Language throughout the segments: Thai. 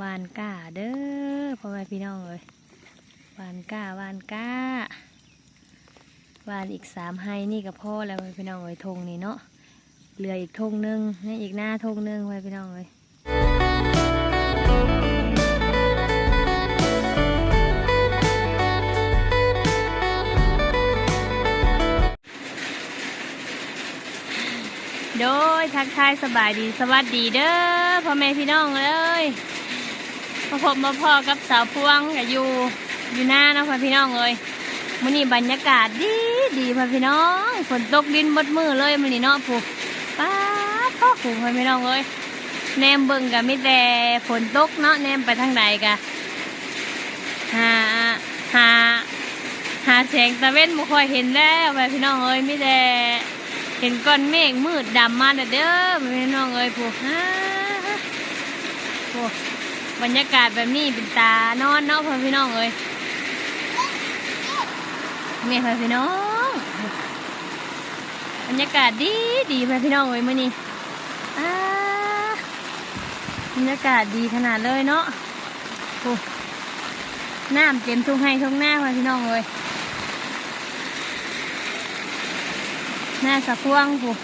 วานก้าเด้อพ่อแม่พี่น้องเอ้ยวานก้าวานก้าวานอีกสามไฮนี่ก็พ่อแล้วพี่น้องเอ้ยธงนี่เนาะเหลืออีกธงหนึงให้อีกหน้าธงหนึงพ่อแม่พี่น้องเอ้ยโดยทักทายสบายดีสวัสดีเด้อพ่อแม่พี่น้องเอ้ย มาพบมาพอกับสาวพวงกับอยู่อยู่หน้านะพ่อพี่น้องเอ้ยมื้อนี้บรรยากาศดีดีพ่อพี่น้องฝนตกดินหมดมือเลยมื้อนี้เนาะผู้ป้าพ่อผู้พ่อพี่น้องเอ้ยแนมเบิ่งกับมีแต่ฝนตกเนาะแนมไปทางใดกะหาหาหาแสงตะเว้นบ่ค่อยเห็นแล้วพ่อพี่น้องเอ้ยมีแต่เห็นก้อนเมฆมืดดำมาเด้อพ่อพี่น้องเอ้ยผู้ฮ่าผู้ บรรยากาศแบบนี้เป็นตานอนเนาะพ่อพี่น้องเอ้ยนี่ค่ะพี่น้อง บรรยากาศดีดีค่ะพี่น้องเว้ยมื่อนี้อ่บรรยากาศดีขนาดเลยเนาะน้ำเต็มทุ่งให้ทุ่งหน้าค่ะพี่น้องเว้ยหน้าสะพวงผู้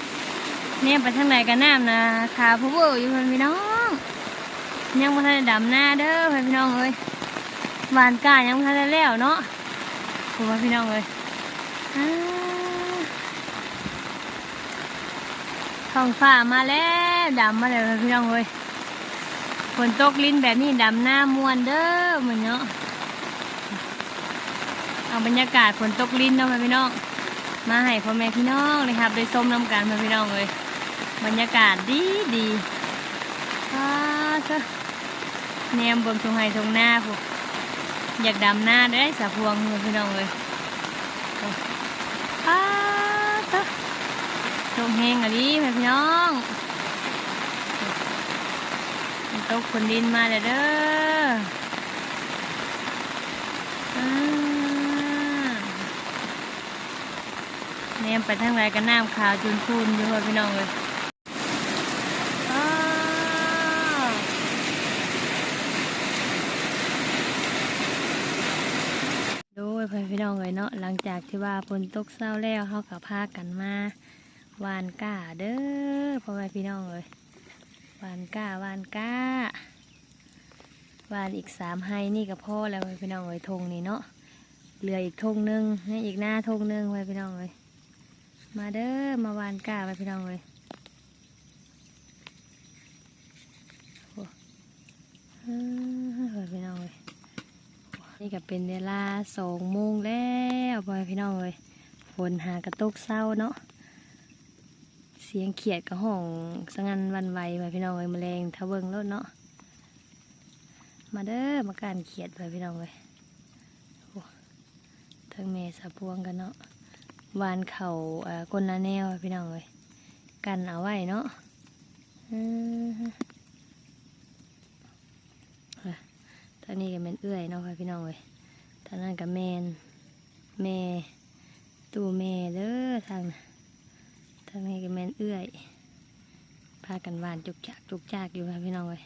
เนี่ยไปทางไหนกันน้ำนะขาผู้บออยู่ค่ะพี่น้อง ยังไม่ทันได้ดำหน้าเด้อพี่น้องเอ้ยหวานกายังไม่ทันแล้วเนาะผมว่าพี่น้องเลยอ่าท้องฟ้ามาแล้วดำมาแล้วพี่น้องเลยฝนตกลิ้นแบบนี้ดำหน้ามวนเด้อเหมือนเนาะเอาบรรยากาศฝนตกลิ้นเนาะพี่น้อง มาให้พ่อแม่พี่น้องเลยครับได้ส้มน้ำกันพี่น้องเลยบรรยากาศดีดีอ่าเจ้า แนมเบิ่งทงไห้ทงหน้าพวกอยากดำหน้าได้สะพวงเลยพี่น้องเลยโอ้าตะลงแห้งอะดิพี่น้องตกคนดินมาเลยเด้ออ่าแนมไปทางไรกันน้ำขาวจุนพูนอยู่ค่ะพี่น้องเลยอ้าว โดยพ่อพี่ น้องเลยเนาะหลังจากที่ว่าฝนตกเศร้าแล้วเขากับพากันมาวานก้าเด้อพ่อแม่พี่น้องเลยวานก้าวานก้าวานอีกสามไฮนี่ก็พ่อแล้วพี่น้องเลยธงนี่เนาะเหลืออีกธงหนึ่งให้อีกหน้าธงหนึ่งพ่อพี่น้องเลยมาเด้อมาวานก้าพ่อพี่น้องเลยโอ้เออพ่อพี่น้องเลย นี่ก็เป็นเวลาสองโมงแล้วพ่อพี่น้องเลยฝนหากระตกเศร้าเนาะเสียงเขียดกระห้องสงันวันไหวพ่อแม่พี่น้องเลยแมลงทะเบิงรถเนาะมาเด้อมาการเขียดพ่อพี่น้องเลยโอ้ทั้งเมสะพวงกันเนาะวานเข่าเอ่อก้นละแนวพี่น้องเลยกันเอาไว้เนาะอือ ทางนี้ก็เป็นเอื้อยเนาะค่ะ พี่น้องเว้ยทางนั้นก็แมนแม่ตู้แม่เด้อทางทางนี้ก็แมนเอื้อยพากันหวานจุกจากจุกจากอยู่ค่ะพี่น้องเว้ย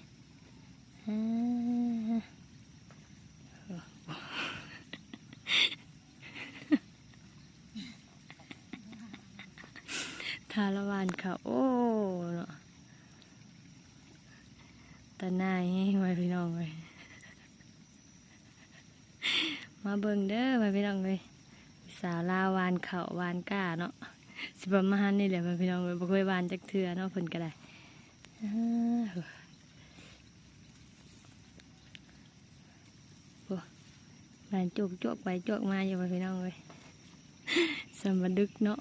ทาละวานเขาโอ้เนาะตาหน้าให้ไว้พี่น้องเว้ย มาเบิ่งเด้อมาพี่น้องเลยสาวลาววานเขาวานก้าเนาะสิประมาณนี่แหละมาพี่น้องเลยบ่เคยวานจักเทือเนาะเพิ่นก็ได้อ้าวโอ้วานจุกจกไปจกมาอยู่มาพี่น้องเลยสมบัดึกเนาะ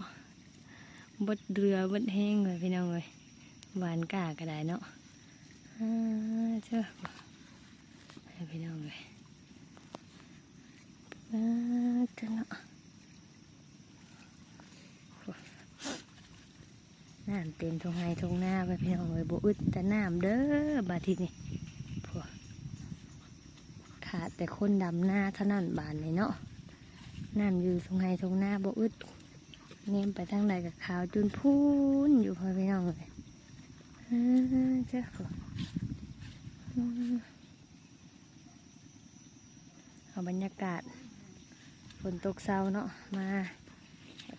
บดเรือบดแห้งเลยพี่น้องเลยวานก้าก็ได้เนาะเจ้าพี่น้องเลย อ่าจ้ะเนาะน้ำเต็มทงไห้ทงหน้าไปพี่น้องเลยบอึดแต่น้ำเด้อบาทีนี่พวกขาดแต่คนดำหน้าเท่านั้นบานเลยเนาะน้ำอยู่ทงไห้ทงหน้าบอึดเนมไปทางใดกับขาวจุนพูนอยู่พอพี่น้องเลยอ่าจ้ะพวกอืมเอาบรรยากาศ นตกเศร้าเนาะมา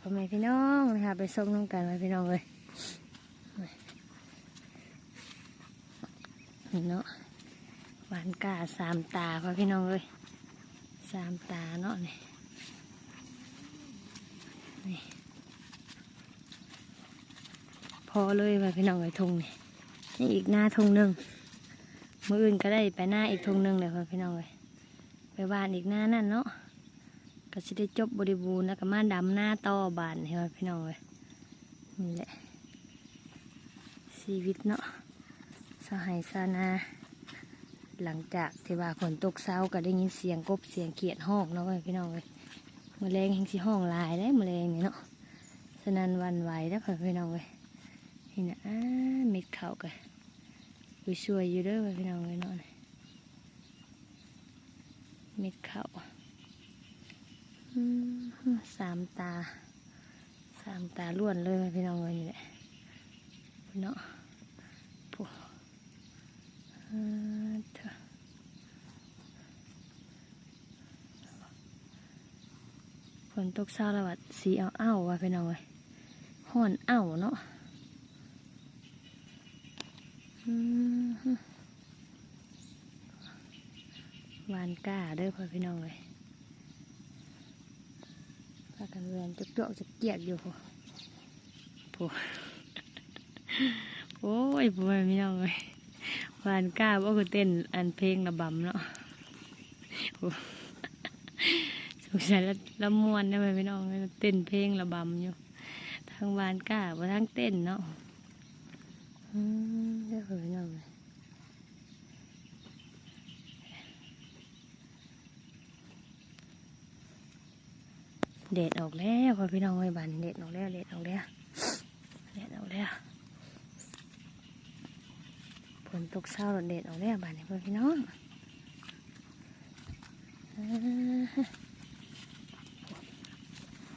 พ่อแม่พี่น้องนะคะไปส่งน้องกันไว้พี่น้องเลยเนาะหวานกาสามตาพ่อพี่น้องเลยสามตาเนาะนี่นี่พอเลยพ่อพี่น้องเลยทงนี่นี่อีกหน้าทงหนึ่งมืออื่นก็ได้ไปหน้าอีกทงหนึ่งเลยพ่อพี่น้องเลยไปบ้านอีกหน้านั่นเนาะ ก็สิได้จบบริบูรณ์แล้วก็มาดำหน้าต่อบานให้ว่าพี่น้องเลยนี่แหละชีวิตเนาะสหายสานา หลังจากที่ว่าฝนตกเช้าก็ได้ยินเสียงกบเสียงเขียดห้องเนาะพี่น้องเลยมแมลงแห่งสิห้องลายได้มแมลงนี่เนาะฉะนั้นวันไหวแล้วค่ะพี่น้องเลยนี่นะอ้าเม็ดเขากันอยู่ช่วยอยู่เด้อเว้ยพี่น้องเลยเนาะเม็ดเขา สามตา สามตาล้วนเลยพี่น้องเลยนี่แหละเนาะผู้อ่าเถอะฝนตกเช้าแล้ววัดสีเอาเอ้าว่ะพี่น้องเลยห่อนเอ้าเนาะหวานก้าเด้อพ่อพี่น้องเลย พากันเวียนจุกจอกจุกเกียกอยู่ผู้ผู้โอ้ยผู้แม่ร้องเลยหวานกล้าว่าคือเต้นอันเพลงระบำเนาะสงสัยละละมวนนะแม่พี่น้องเลยเต้นเพลงระบำอยู่ทางวานกล้าว่าทางเต้นเนาะอืมเด้อพี่น้องเลย เด็ดออกแล้วพอพี่น้องไอ้บันเด็ดออกแล้วเด็ดออกแล้วเด็ดออกแล้วฝนตกเศร้าเด็ดออกแล้วบันนี่พอพี่น้อง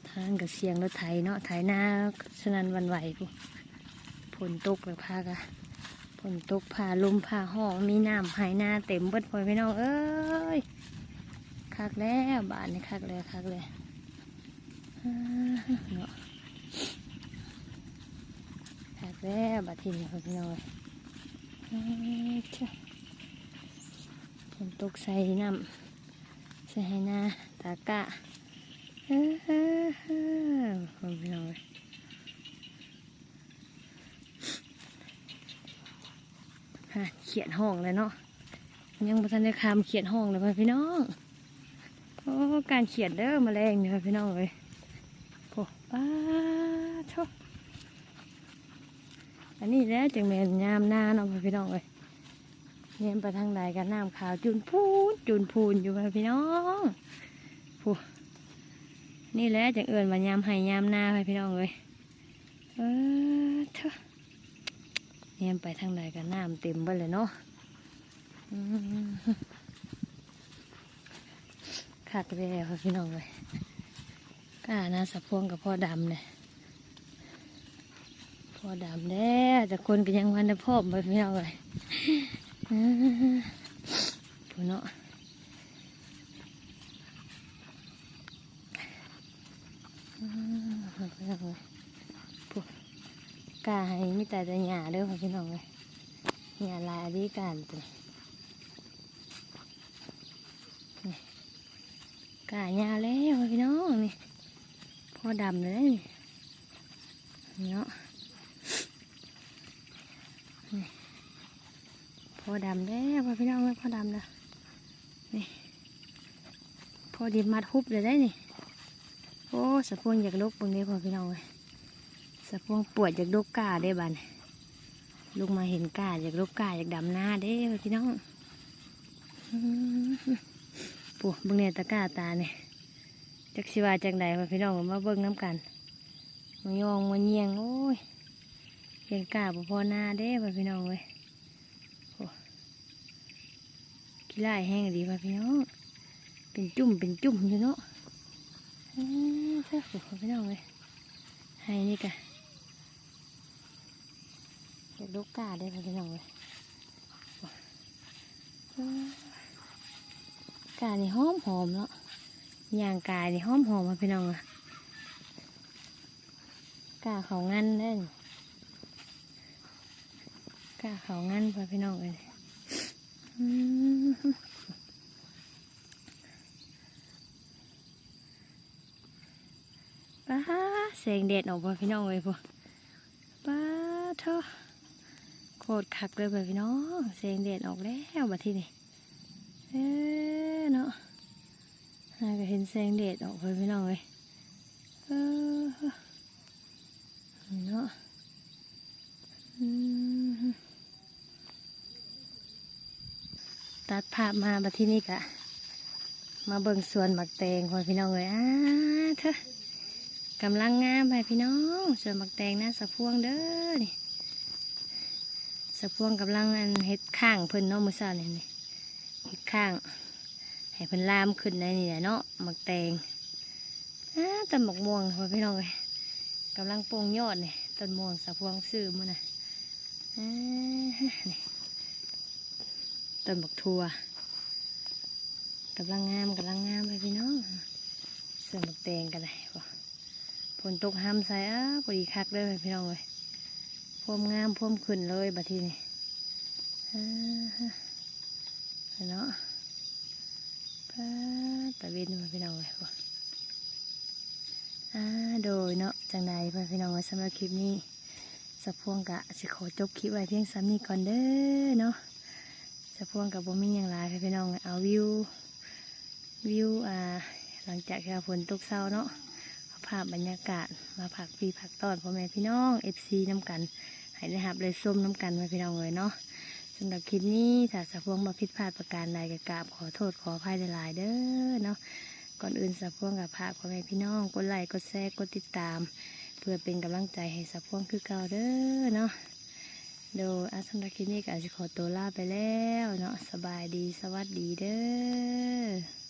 ทางกับเสียงรถไถเนาะไถหน้าสนันวันไหวกูฝนตกเลยพากะฝนตกพาลมพาห้องมีน้ำหายหน้าเต็มเบิดพอพี่น้องเอ้ยคักแล้วบานนี่คักเลยคักเลย แพ็กแล้วบัดทีนี้พี่น้อยฝนตกใส่น้ำใส่ให้หน้าตากะพี่น้อยฮะเขียนห้องเลยเนาะยังบ่ทันได้คำเขียนห้องเลยพี่น้องโอ้การเขียนเด้อมาแรงเนี่ยพี่น้องเลย ป้าชอบอันนี้แล้วจังแมนยามหน้าเนาะพี่น้องเลยเนียไปทางใดกันน้ำขาวจุนพูนจุนพูนอยู่ค่ะพี่น้องผู้นี่แหละจังเอื่นมายามให้ยามหน้าค่ะพี่น้องเลยเออเถอะเนียไปทางใดกันน้ำเต็มไปเลยเนาะอืมคักแล้วค่ะพี่น้องเลย ก้านะสะพวงกับพ่อดำเนี่ยพ่อดำแน่แต่คนก็ยังวันได้พ่อมไปไม่เอาเลยผู้เนาะผู้ก้าให้มีแต่จะหยาเด้อพี่น้องเลยหยาลายอดีการตัวนี่กล้าหยาแล้วพี่น้องนี่ พอดำเลยนี่เนาะพอดำแล้วพอพี่น้องเลยพอดำแล้วนี่พอดีมัดฮุบเลยได้นี่โอ้สะพวงอยากลุกตรงนี้พอพี่น้องเลยสะพวงปวดอยากลุกกาได้บันลูกมาเห็นกาอยากลุกกาอยากดำหน้าเด้พอพี่น้องปวดบึงเนี่ยตะก้าตาเนี่ย จักสิว่าจังใดพ่อพี่น้องมาเบิ่งน้ำกันมายองมาเยียงโอ้ยเห็นกาบ่พอหน้าเด้พ่อพี่น้องเว้ยโอ้ขี้ไล่แห้งดีพ่อพี่น้องเป็นจุ่มเป็นจุ่มอยู่เนาะเอ้อเจ้าพ่อพี่น้องเว้ยให้นี่กะเห็ดลูกกาได้พ่อพี่น้องเว้ยกานี่หอมหอมเนาะ ย่างกายนี่หอมหอมมาพี่น้องอะกาเขางันเด้นกาเขางันพอพี่น้องเลยป้าเสียงเด็ดออกพอพี่น้องเลยพอป้าเถอะโคตรคักเลยพอพี่น้องเสียงเด็ดออกแล้วบัดทีนี้เอ๊ะเนาะ น่าก็เห็นแสงแดดออกไปพี่น้องเลยเนาะตัดภาพมาบัดที่นี่กะ มาเบิ่งสวนหมักแตงคนพี่น้องเลยอ้าเถอะกำลังงามไปพี่น้องสวนหมักแตงนะสะพวงเด้อนี่สะพวงกำลังอันเฮ็ดข้างเพิ่นเนาะมือซ่านี่นี่อีกข้าง ให้เพิ่นลามขึ้นในนี่แหละเนาะหมักแตงอ้าต้นหมกม่วงพ่อพี่น้องเลยกำลังโปร่งยอดเนี่ยต้นม่วงสะพวงซื้อมื้อน่ะอ้านี่ต้นบักทัวกำลังงามกำลังงามไปพี่น้องเสือหมักแตงกันเลยบ่ฝนตกห้ามใส่อ้าพอดีคักเลยพี่น้องเลยพวมงามพวมขึ้นเลยบัดทีนี้เนาะ ป้าตะเวนมาพี่น้องเลยบ่อ่าโดยเนาะจังใดพ่อพี่น้องสำหรับคลิปนี้สะพวงกะสิขอจบคลิปไว้เพียงซ้ำนี้ก่อนเด้อเนาะสะพวงกับบ่มีอย่างไรพ่อพี่น้องเอาวิววิวอ่าหลังจากที่ฝนตกเศร้าเนาะภาพบรรยากาศมาผักพีผักตอนพ่อแม่พี่น้องเอฟซีน้ำกันให้ได้หับเลยส้มน้ำกันพ่อพี่น้องเลยเนาะำหรับคลิปนี้ถ้าสะพวงมาผิดพลาดประการใดก็กราบขอโทษขออภัยหลายๆเด้อเนาะก่อนอื่นสะพวงกับพากพ่อแม่พี่น้องกดไลค์กดแชร์กดติดตาม เพื่อเป็นกำลังใจให้สะพวงคือเก่าเด้อเนาะโดยอาสำหรับคลิปนี้ก็อาจจะขอตัวลาไปแล้วเนาะสบายดีสวัสดีเด้อ